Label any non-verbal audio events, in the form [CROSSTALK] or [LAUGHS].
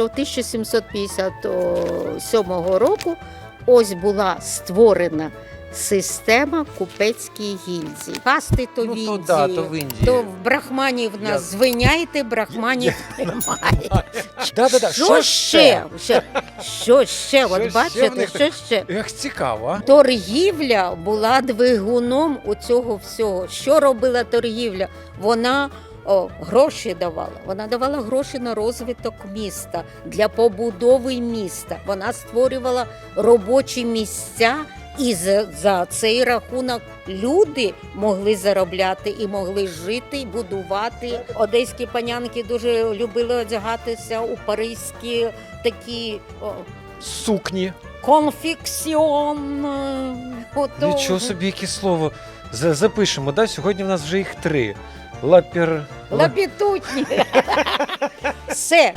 що 1757 року ось була створена система купецької гільзії. Касти то в Ну, Індії, то, да, то в Індії. то в брахманів нас Я- звиняйте, брахманів немає. Да, да, да. Що ще? Що- Що ще? Що От ще в бачите, них що ще? Ех, цікаво. Торгівля була двигуном у цього всього. Що робила торгівля? Вона о, гроші давала. Вона давала гроші на розвиток міста для побудови міста. Вона створювала робочі місця. І за, за цей рахунок люди могли заробляти і могли жити, і будувати. Одеські панянки дуже любили одягатися у паризькі такі о, Сукні. конфіксіон. е. Нічого собі, яке слово. Запишемо, да? Сьогодні в нас вже їх три. Лапір... Лапітутні. [LAUGHS] Все.